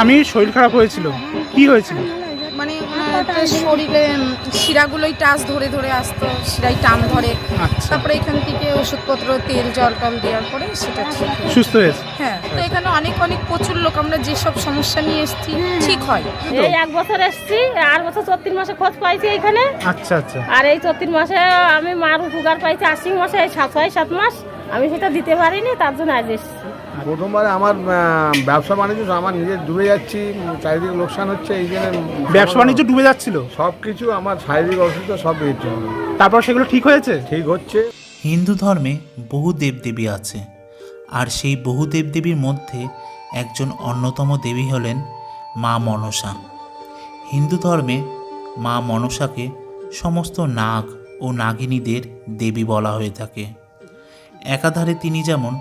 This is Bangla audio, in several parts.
স্বামীর শরীর খারাপ হয়েছিল? কি হয়েছিল? মানে ওনার শরীরে শিরাগুলোই টাচ ধরে ধরে আসতো শিরাই টান ধরে। আচ্ছা। তারপরে এখান থেকে ওষুধপত্র তেল জল টল দেওয়ার পরে সেটা সুস্থ হয়েছে? হ্যাঁ তো এখানে অনেক অনেক প্রচুর লোক আমরা যেসব সমস্যা নিয়ে এসেছি ঠিক হয়। এই এক বছর এসছি আর বছর চত্রিশ মাসে খোঁজ পাইছি এখানে। আচ্ছা আচ্ছা। আর এই চত্রিশ মাসে আমি মার উপকার পাইছি আশ্বিন মাসে সাত ছয় সাত মাস। আমি সেটা দিতে পারিনি তার জন্য আজ এসেছি। প্রথমবারে আমার ব্যবসা বাণিজ্য আমার নিজের ডুবে যাচ্ছি চারিদিকে লোকসান হচ্ছে এই জন্য ব্যবসা বাণিজ্য ডুবে যাচ্ছিল? সব কিছু আমার শারীরিক অসুস্থ সব এর তারপর সেগুলো ঠিক হয়েছে? ঠিক হচ্ছে। হিন্দু ধর্মে বহু দেবদেবী আছে আর সেই বহু দেবদেবীর মধ্যে একজন অন্যতম দেবী হলেন মা মনসা। হিন্দু ধর্মে মা মনসাকে সমস্ত নাগ ও নাগিনীদের দেবী বলা হয়ে থাকে। একাধারে তিনি যেমন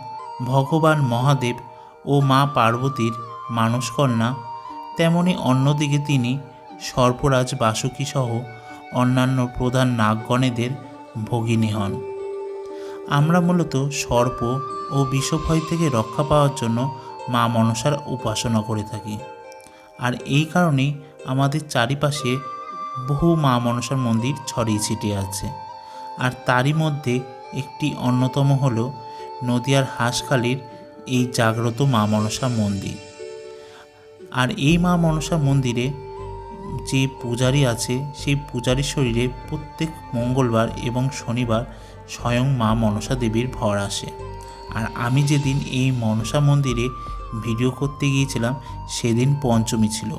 ভগবান মহাদেব ও মা পার্বতীর মানসকন্যা, তেমনি অন্যদিকে তিনি সর্পরাজ বাসুকী সহ অন্যান্য প্রধান নাগগণেদের ভগিনী হন। আমরা মূলত সর্প ও বিষভয় থেকে রক্ষা পাওয়ার জন্য মা মনসার উপাসনা করে থাকি। আর এই কারণেই আমাদের চারিপাশে বহু মা মনসার মন্দির ছড়িয়ে ছিটিয়ে আছে। আর তারই মধ্যে একটি অন্যতম হল নদিয়ার হাঁসখালির এই জাগ্রত মা মনসা মন্দির। আর এই মা মনসা মন্দিরে যে পূজারী আছে, সেই পূজারীর শরীরে প্রত্যেক মঙ্গলবার এবং শনিবার স্বয়ং মা মনসা দেবীর ভর আসে। আর আমি যেদিন এই মনসা মন্দিরে ভিডিও করতে গিয়েছিলাম, সেদিন পঞ্চমী ছিল।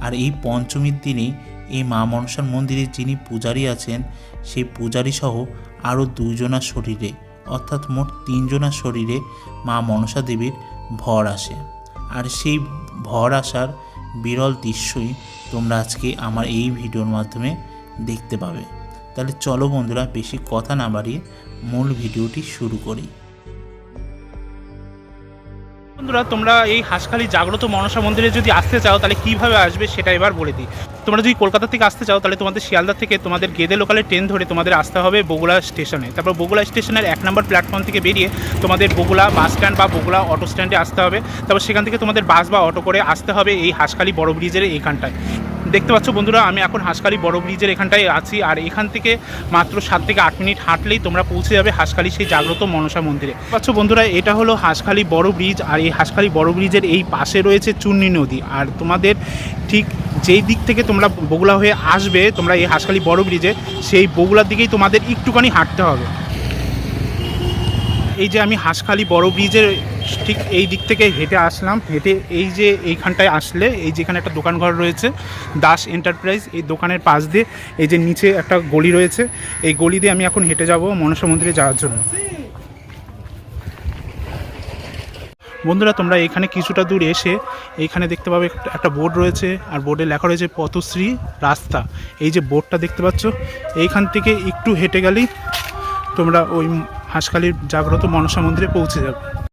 আর এই পঞ্চমীর দিনেই এই মা মনসার মন্দিরে যিনি পূজারী আছেন, সেই পূজারী সহ আরও দুজনার শরীরে অর্থাৎ মোট তিনজনার শরীরে মা মনসা দেবীর ভর আসে। আর সেই ভর আসার বিরল দৃশ্যই তোমরা আজকে আমার এই ভিডিওর মাধ্যমে দেখতে পাবে। তাহলে চলো বন্ধুরা, বেশি কথা না বাড়িয়ে মূল ভিডিওটি শুরু করি। বন্ধুরা, তোমরা এই হাঁসখালি জাগ্রত মনসা মন্দিরে যদি আসতে চাও, তাহলে কীভাবে আসবে সেটা এবার বলে দিই। তোমরা যদি কলকাতা থেকে আসতে চাও, তাহলে তোমাদের শিয়ালদা থেকে তোমাদের গেদে লোকালে ট্রেন ধরে তোমাদের আসতে হবে বগুড়া স্টেশনে তারপর বগুড়া স্টেশনের এক নম্বর প্ল্যাটফর্ম থেকে বেরিয়ে তোমাদের বগুড়া বাস স্ট্যান্ড বা বগুড়া অটো স্ট্যান্ডে আসতে হবে। তারপর সেখান থেকে তোমাদের বাস বা অটো করে আসতে হবে এই হাঁসখালি বড় ব্রিজের এইখানটায় দেখতে পাচ্ছ বন্ধুরা, আমি এখন হাঁসখালি বড় ব্রিজের এখানটায় আছি আর এখান থেকে মাত্র সাত থেকে আট মিনিট হাঁটলেই তোমরা পৌঁছে যাবে হাঁসখালি সেই জাগ্রত মনসা মন্দিরে। পাচ্ছ বন্ধুরা, এটা হলো হাঁসখালি বড় ব্রিজ আর এই হাঁসখালি বড় ব্রিজের এই পাশে রয়েছে চুন্নি নদী। আর তোমাদের ঠিক যেই দিক থেকে তোমরা বগুলা হয়ে আসবে, তোমরা এই হাঁসখালি বড় ব্রিজে সেই বগুলার দিকেই তোমাদের একটুখানি হাঁটতে হবে। এই যে আমি হাঁসখালি বড় ব্রিজের ঠিক এই দিক থেকে হেঁটে আসলাম, হেঁটে এই যে এইখানটায় আসলে, এই যেখানে একটা দোকান ঘর রয়েছে, দাস এন্টারপ্রাইজ এই দোকানের পাশ দিয়ে এই যে নিচে একটা গলি রয়েছে, এই গলি দিয়ে আমি এখন হেঁটে যাব মনসা মন্দিরে যাওয়ার জন্য। বন্ধুরা, তোমরা এখানে কিছুটা দূর এসে এইখানে দেখতে পাবে একটা- বোর্ড রয়েছে, আর বোর্ডে লেখা রয়েছে পথশ্রী রাস্তা। এই যে বোর্ডটা দেখতে পাচ্ছ, এইখান থেকে একটু হেঁটে গেলেই তোমরা ওই হাঁসখালির জাগ্রত মনসা মন্দিরে পৌঁছে যাবে।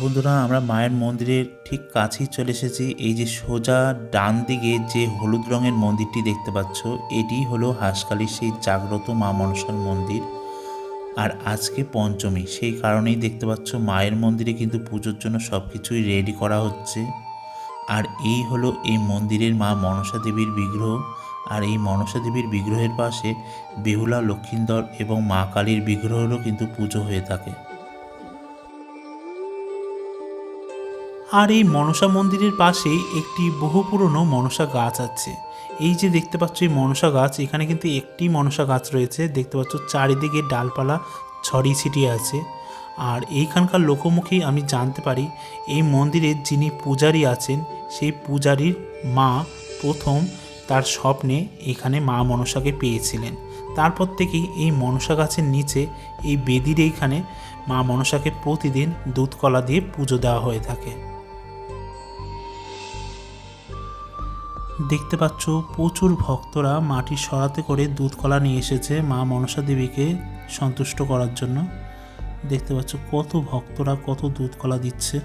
বন্ধুরা, আমরা মায়ের মন্দিরের ঠিক কাছেই চলে এসেছি। এই যে সোজা ডান দিকে যে হলুদ রঙের মন্দিরটি দেখতে পাচ্ছ, এটি হলো হাঁসখালির সেই জাগ্রত মা মনসার মন্দির। আর আজকে পঞ্চমী, সেই কারণেই দেখতে পাচ্ছ মায়ের মন্দিরে কিন্তু পুজোর জন্য সব কিছুই রেডি করা হচ্ছে। আর এই হলো এই মন্দিরের মা মনসা দেবীর বিগ্রহ। আর এই মনসা দেবীর বিগ্রহের পাশে বেহুলা লক্ষ্মীন্দর এবং মা কালীর বিগ্রহেরও কিন্তু পুজো হয়ে থাকে। আর এই মনসা মন্দিরের পাশেই একটি বহু পুরনো মনসা গাছ আছে। এই যে দেখতে পাচ্ছ এই মনসা গাছ, এখানে কিন্তু একটি মনসা গাছ রয়েছে। দেখতে পাচ্ছ চারিদিকে ডালপালা ছড়িয়ে ছিটিয়ে আছে। আর এইখানকার লোকমুখেই আমি জানতে পারি, এই মন্দিরের যিনি পূজারী আছেন, সেই পূজারীর মা প্রথম তার স্বপ্নে এখানে মা মনসাকে পেয়েছিলেন। তারপর থেকেই এই মনসা গাছের নিচে এই বেদির এইখানে মা মনসাকে প্রতিদিন দুধ কলা দিয়ে পুজো দেওয়া হয়ে থাকে। দেখতে পাচ্ছ প্রচুর ভক্তরা মাটি সরাতে করে দুধ কলা নিয়ে এসেছে মা মনসা দেবীকে সন্তুষ্ট করার জন্য। দেখতে পাচ্ছ কত ভক্তরা কত দুধ কলা দিচ্ছে।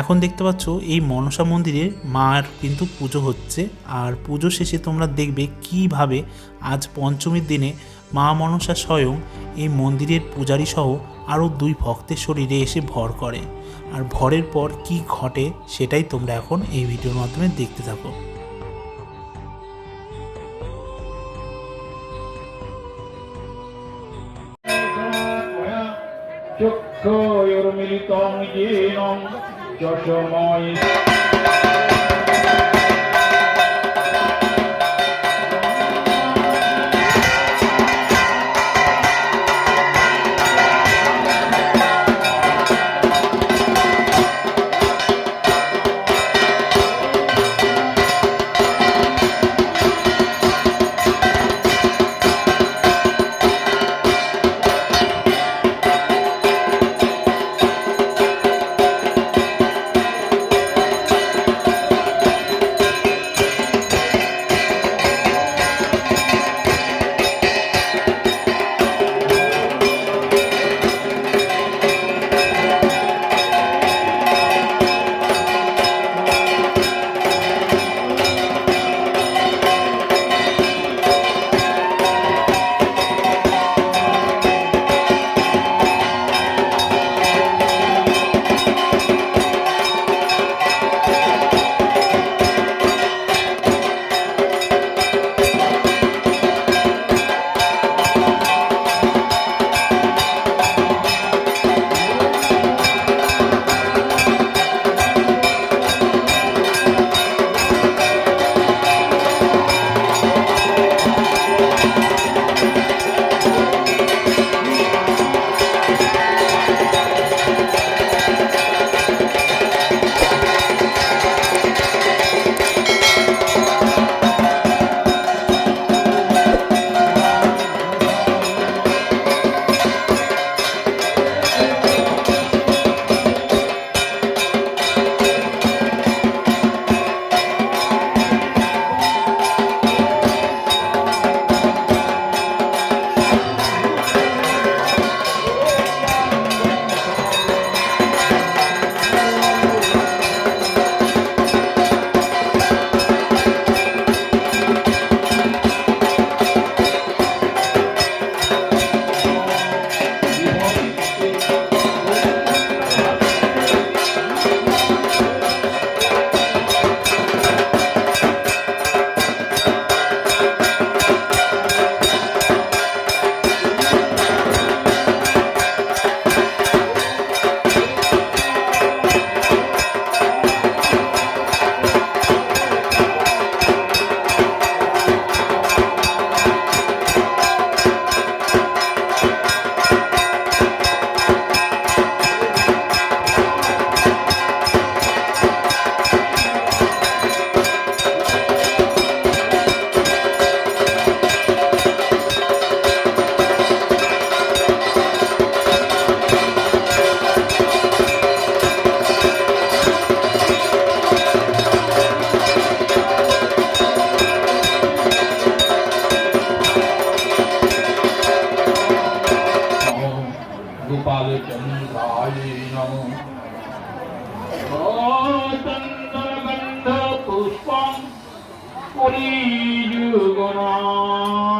এখন দেখতে পাচ্ছ এই মনসা মন্দিরে মার কিন্তু পুজো হচ্ছে। আর পুজো শেষে তোমরা দেখবে কীভাবে আজ পঞ্চমীর দিনে মা মনসা স্বয়ং এই মন্দিরের পূজারী সহ আরও দুই ভক্তের শরীরে এসে ভর করে। আর ভরের পর কি ঘটে সেটাই তোমরা এখন এই ভিডিওর মাধ্যমে দেখতে থাকো। চক্ষুর্মিলিতং চশময়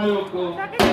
maluco.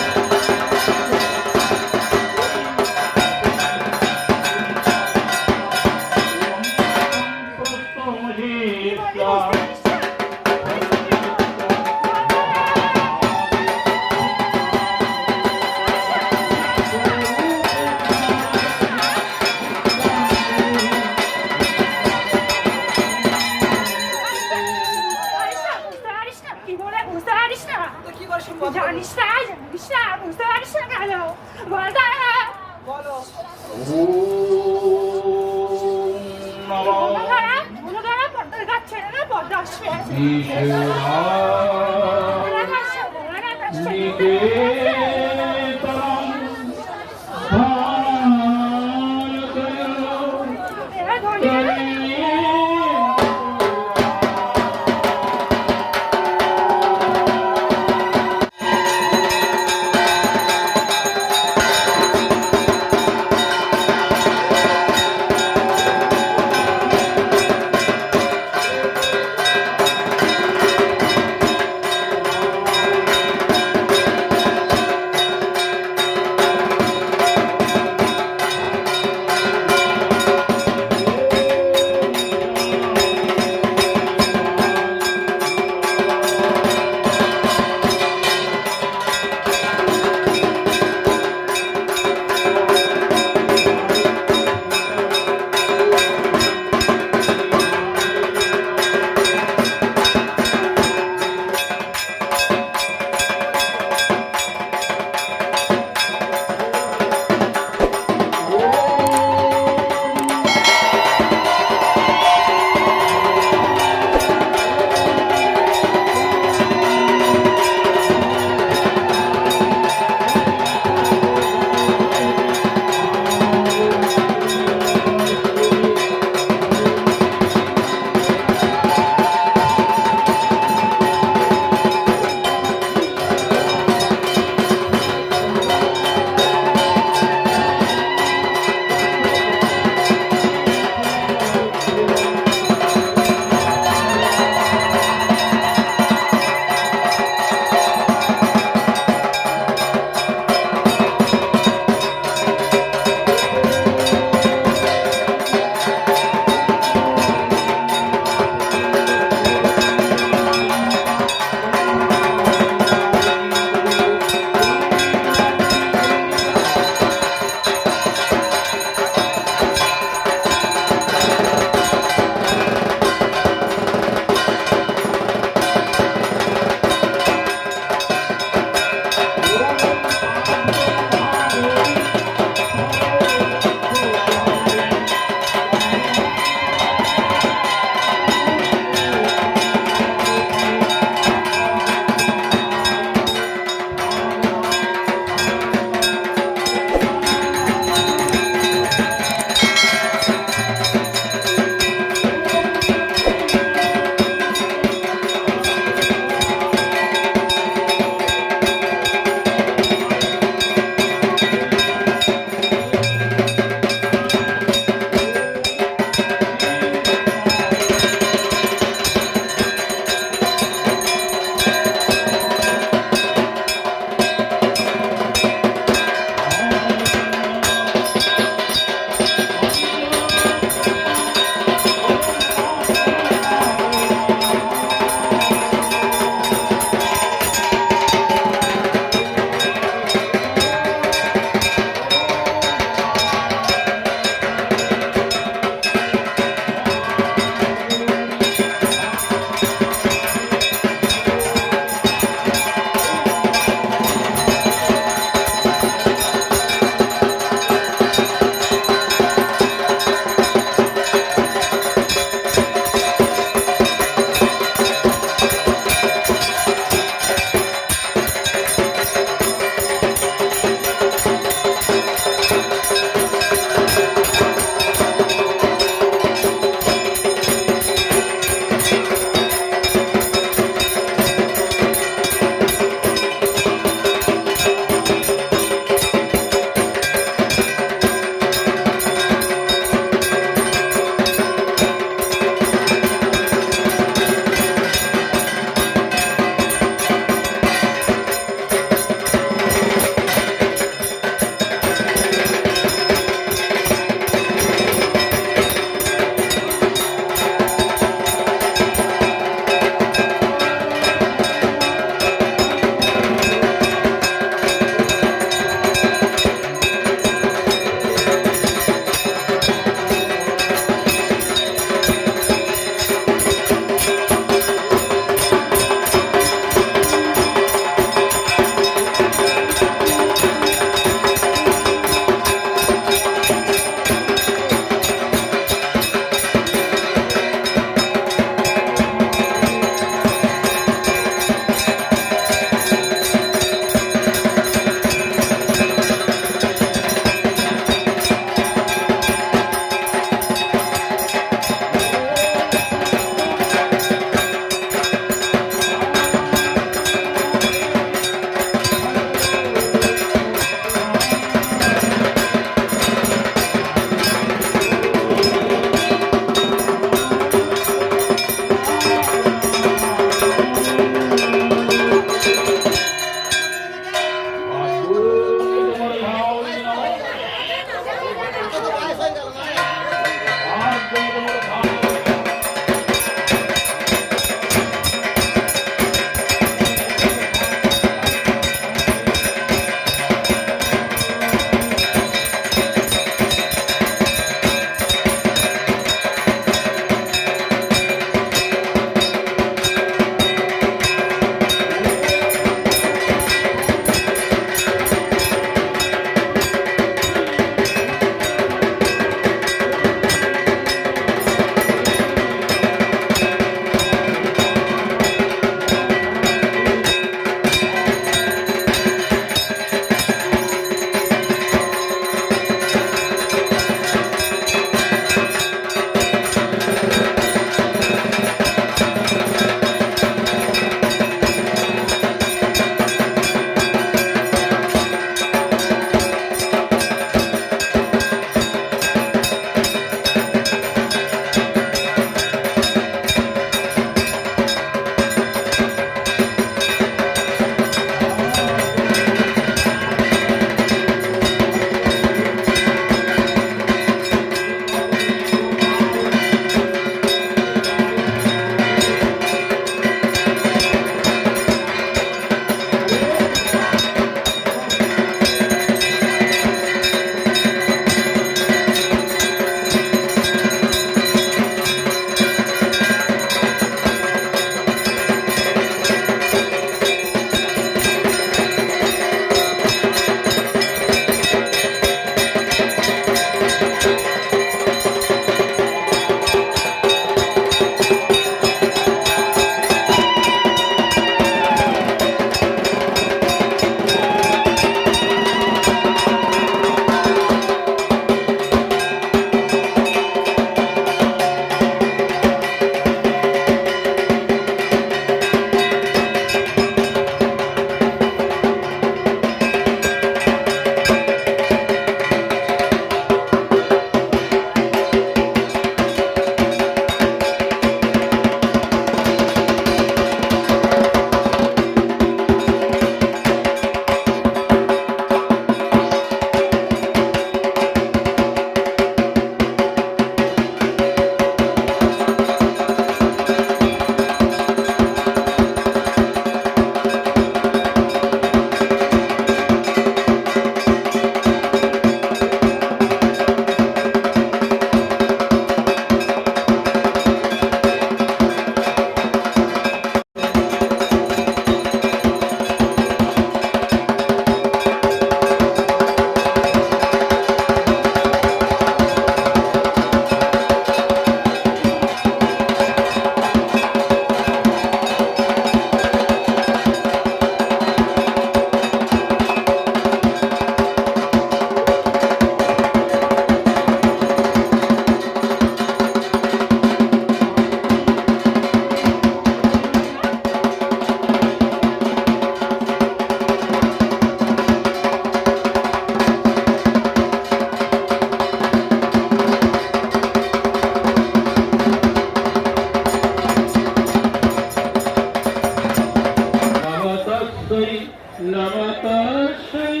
নমতস্যৈ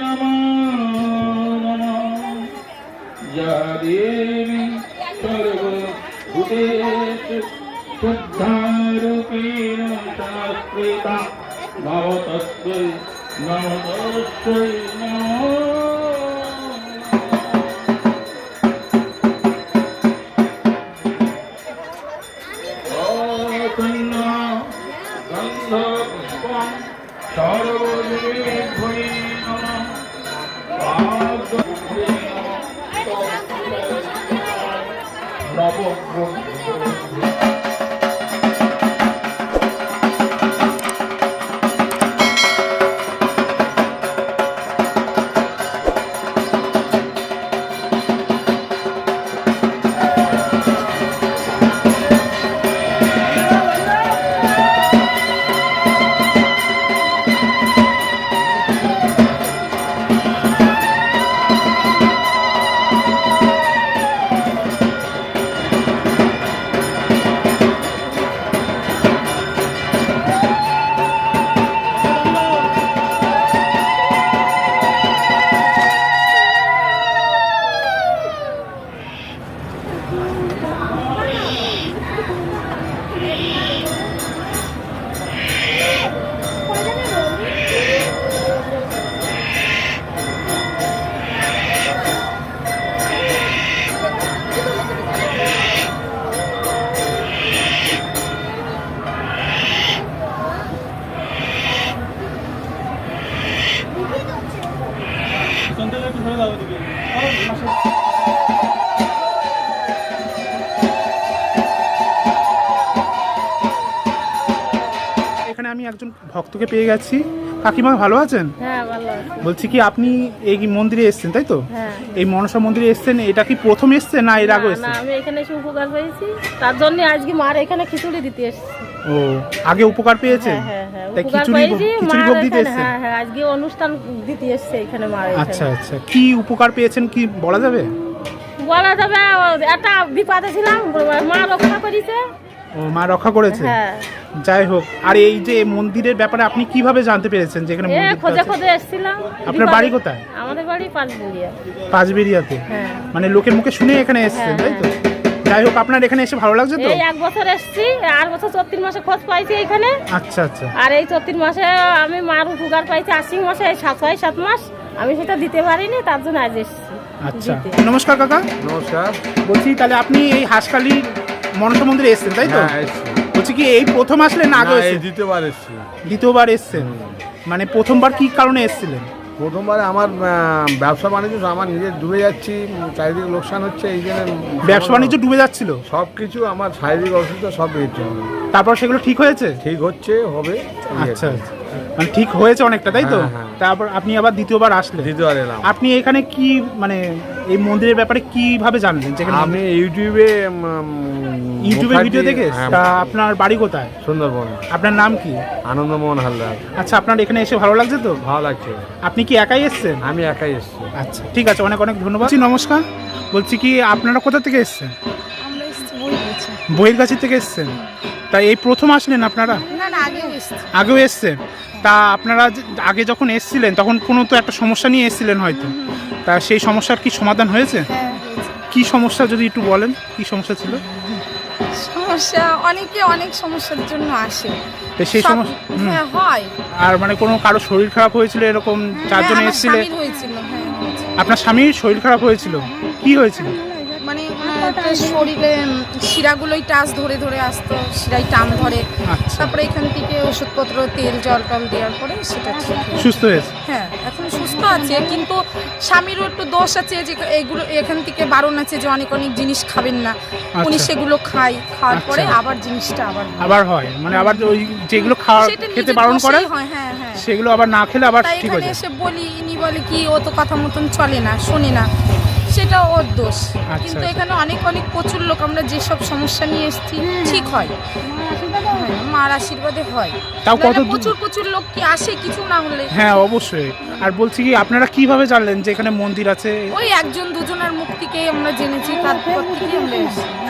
নমো নমো যা দেবী সর্বভূতেষু শুদ্ধারূপেণ সংস্কৃতা নমতস্যৈ নমতস্যৈ ভক্তকে পেয়ে গেছি। কাকিমা ভালো আছেন? হ্যাঁ বলছি কি আপনি এই মন্দিরে এসেছেন তাই তো? হ্যাঁ। এই মনসা মন্দিরে এসেছেন এটা কি প্রথম এসছেন না এর আগে এসছেন আমি এখানে এসে উপকার পেয়েছি। তার জন্য আজকে মার এখানে খিচুড়ি দিতে এসেছি। ও আগে উপকার পেয়েছেন হ্যাঁ তাই খিচুড়ি খিচুড়ি ভোগ দিতে এখানে হ্যাঁ হ্যাঁ আজকে অনুষ্ঠান দিতে এসছে এখানে মার আচ্ছা আচ্ছা কি উপকার পেয়েছেন কি বলা যাবে? বলা যাবে একটা বিপদে ছিলাম মা রক্ষা করেছে। ও মা রক্ষা করেছে। হ্যাঁ। যাই হোক আর এই যে মন্দিরের ব্যাপারে আপনি কীভাবে জানতে পেরেছেন যেখানে এ মন্দিরটা খোঁজে খোঁজে এসেছিলাম। আপনার বাড়ি কোথায়? আমাদের বাড়ি পাঁচবিড়িয়া। পাঁচবেরিয়াতে হ্যাঁ। মানে লোকের মুখে শুনে এখানে এসেছেন তাই তো? যাই হোক আপনার এখানে এসে ভালো লাগছে তো? এই এক বছর এসেছি আর বছর চত্রিশ মাসে খোঁজ পাইছি এখানে। আচ্ছা আচ্ছা। আর এই চত্রিশ মাসে আমি মার উপকার পাইছি আশ্বিন মাসে এই সাত ছয় সাত মাস আমি সেটা দিতে পারিনি তার জন্য আজ এসেছি আচ্ছা। নমস্কার কাকা। নমস্কার। বলছি তাহলে আপনি এই হাঁসখালি মনসা মন্দিরে এসেছেন তাই তো? হ্যাঁ বলছি কি এই প্রথম আসলেন না আগে দ্বিতীয়বার এসছি। দ্বিতীয়বার এসেছেন? মানে প্রথমবার কি কারণে এসেছিলেন? প্রথমবারে আমার ব্যবসা বাণিজ্য আমার নিজের ডুবে যাচ্ছি চারিদিকে লোকসান হচ্ছে এই জন্য ব্যবসা বাণিজ্য ডুবে যাচ্ছিল? সব কিছু আমার শারীরিক অসুস্থ সব হয়েছে তারপর সেগুলো ঠিক হয়েছে? ঠিক হচ্ছে হবে আচ্ছা আর কি। আচ্ছা। মানে ঠিক হয়েছে অনেকটা তাই তো? হ্যাঁ, হ্যাঁ। তারপর আপনি আবার দ্বিতীয়বার আসলেন। দ্বিতীয়বার এলাম। আপনি এখানে কি মানে এই মন্দিরের ব্যাপারে কীভাবে জানলেন? যেখানে আমি ইউটিউবে ইউটিউবে ভিডিও দেখে তা আপনার বাড়ি কোথায়? সুন্দরবন। আপনার নাম কি? আনন্দমোহন হালদার। আচ্ছা আপনার এখানে এসে ভালো লাগছে তো? ভালো লাগছে। আপনি কি একাই এসেছেন? আমি একাই এসছি। আচ্ছা ঠিক আছে অনেক অনেক ধন্যবাদ। নমস্কার। বলছি কি আপনারা কোথা থেকে এসেছেন? বইয়ের কাছে থেকে এসেছেন? তা এই প্রথম আসলেন আপনারা? না না আগেও এসেছি। এসছেন? তা আপনারা আগে যখন এসছিলেন তখন কোনো তো একটা সমস্যা নিয়ে এসছিলেন হয়তো। তা সেই সমস্যার কি সমাধান হয়েছে? হ্যাঁ হয়েছে। কি সমস্যা যদি একটু বলেন কি সমস্যা ছিল? সমস্যা অনেকে অনেক সমস্যার জন্য আসে। তো সেই সব- সমস্যা হ্যাঁ হয়। আর মানে কোনো কারও শরীর খারাপ হয়েছিল এরকম চারজন হ্যাঁ, আমার এসেছিলেন স্বামীর হয়েছিল হ্যাঁ হয়েছে। আপনার স্বামীর শরীর খারাপ হয়েছিল? কি হয়েছিল? শরীরে শিরাগুলোই টাচ ধরে ধরে আসতো শিরায় টান ধরে। আচ্ছা। তারপরে এখান থেকে ওষুধপত্র তেল জল টল দেওয়ার পরে সেটা। সুস্থ হয়েছে? হ্যাঁ এখন সুস্থ আছে কিন্তু স্বামীরও একটু দোষ আছে যে এগুলো এখান থেকে বারণ আছে যে অনেক অনেক জিনিস খাবেন না। উনি আচ্ছা। সেগুলো খায় খাওয়ার আচ্ছা। পরে আবার জিনিসটা আবার আবার হয় মানে আবার ওই যেগুলো খাওয়া খেতে বারণ করে হয় হ্যাঁ হ্যাঁ। সেগুলো আবার না খেলে আবার ঠিক হয়ে যায়। এসে বলি ইনি বলে কি ও তো কথা মতন চলে না শোনে না। সেটা ওর দোষ। আচ্ছা, কিন্তু আচ্ছা। এখানে অনেক অনেক প্রচুর লোক আমরা যেসব সমস্যা নিয়ে এসেছি ঠিক হয়। হ্যাঁ, মার আশীর্বাদে হয়। তাও কত প্রচুর প্রচুর লোক কি আসে কিছু না হলে? হ্যাঁ অবশ্যই। আর বলছি কি আপনারা কীভাবে জানলেন যে এখানে মন্দির আছে? ওই একজন দুজনের মুখ থেকেই আমরা জেনেছি তারপর থেকে আমরা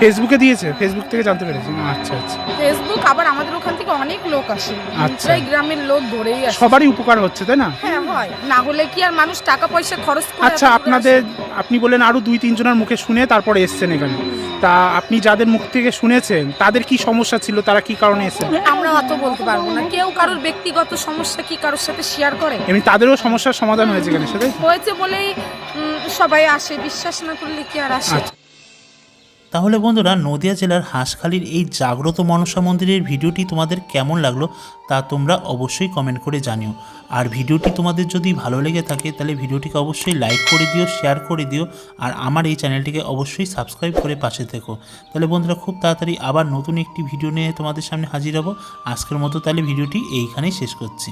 ফেসবুকে দিয়েছে? ফেসবুক থেকে জানতে পেরেছি। আচ্ছা আচ্ছা। ফেসবুক আবার আমাদের ওখান থেকে অনেক লোক আসে। আচ্ছা। প্রায় গ্রামের লোক ধরেই আসে। সবারই উপকার হচ্ছে তাই না? হ্যাঁ হয়। না হলে কি আর মানুষ টাকা পয়সা খরচ করে আচ্ছা আপনাদের আপনি বললেন আরও দুই তিনজনের মুখে শুনে তারপরে এসছেন এখানে। তা আপনি যাদের মুখ থেকে শুনেছেন তাদের কি সমস্যা ছিল? তারা কি কারণে এসেছেন? আমরা অত বলতে পারব না। কেউ কারোর ব্যক্তিগত সমস্যা কি কারোর সাথে শেয়ার করে? এমনি তাদেরও সমস্যার সমাধান হয়েছে এখানে সাথে হয়েছে বলেই সবাই আসে বিশ্বাস না করলে কি আর আসে? আচ্ছা। তাহলে বন্ধুরা নদিয়া জেলার হাঁসখালির এই জাগ্রত মনসা মন্দিরের ভিডিওটি তোমাদের কেমন লাগল তা তোমরা অবশ্যই কমেন্ট করে জানিও। আর ভিডিওটি তোমাদের যদি ভালো লেগে থাকে তাহলে ভিডিওটিকে অবশ্যই লাইক করে দিও শেয়ার করে দিও, আর আমার এই চ্যানেলটিকে অবশ্যই সাবস্ক্রাইব করে পাশে থেকো। তাহলে বন্ধুরা খুব তাড়াতাড়ি আবার নতুন একটি ভিডিও নিয়ে তোমাদের সামনে হাজির হব। আজকের মতো তাহলে ভিডিওটি এইখানেই শেষ করছি।